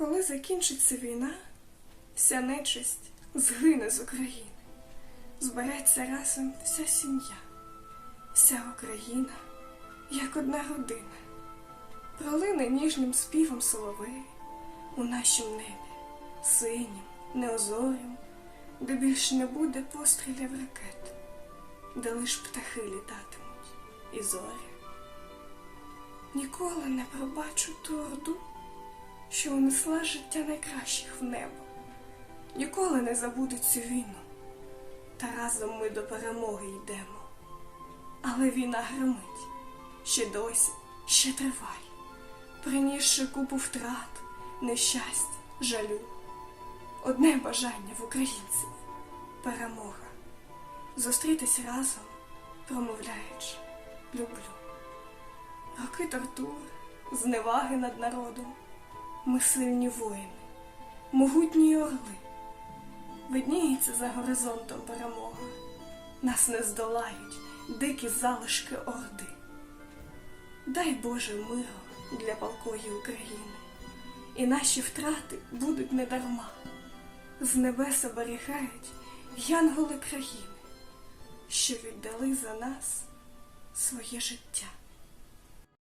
Коли закінчиться війна, вся нечисть згине з України. Збереться разом вся сім'я, вся Україна, як одна родина, пролине ніжнім співом соловей у нашім небі, синім, неозорім, де більш не буде пострілів ракет, де лиш птахи літатимуть і зорі. Ніколи не пробачу ту орду, що унесла життя найкращих в небо. Ніколи не забуду цю війну, та разом ми до перемоги йдемо. Але війна гримить, ще досі, ще триває, принісши купу втрат, нещастя, жалю. Одне бажання в українців перемога. Зустрітись разом, промовляючи, люблю. Роки тортур, зневаги над народом. Ми сильні воїни, могутні орли. Видніється за горизонтом перемога. Нас не здолають дикі залишки орди. Дай Боже миру для палкої України, і наші втрати будуть недарма. З небес оберігають янголи країни, що віддали за нас своє життя.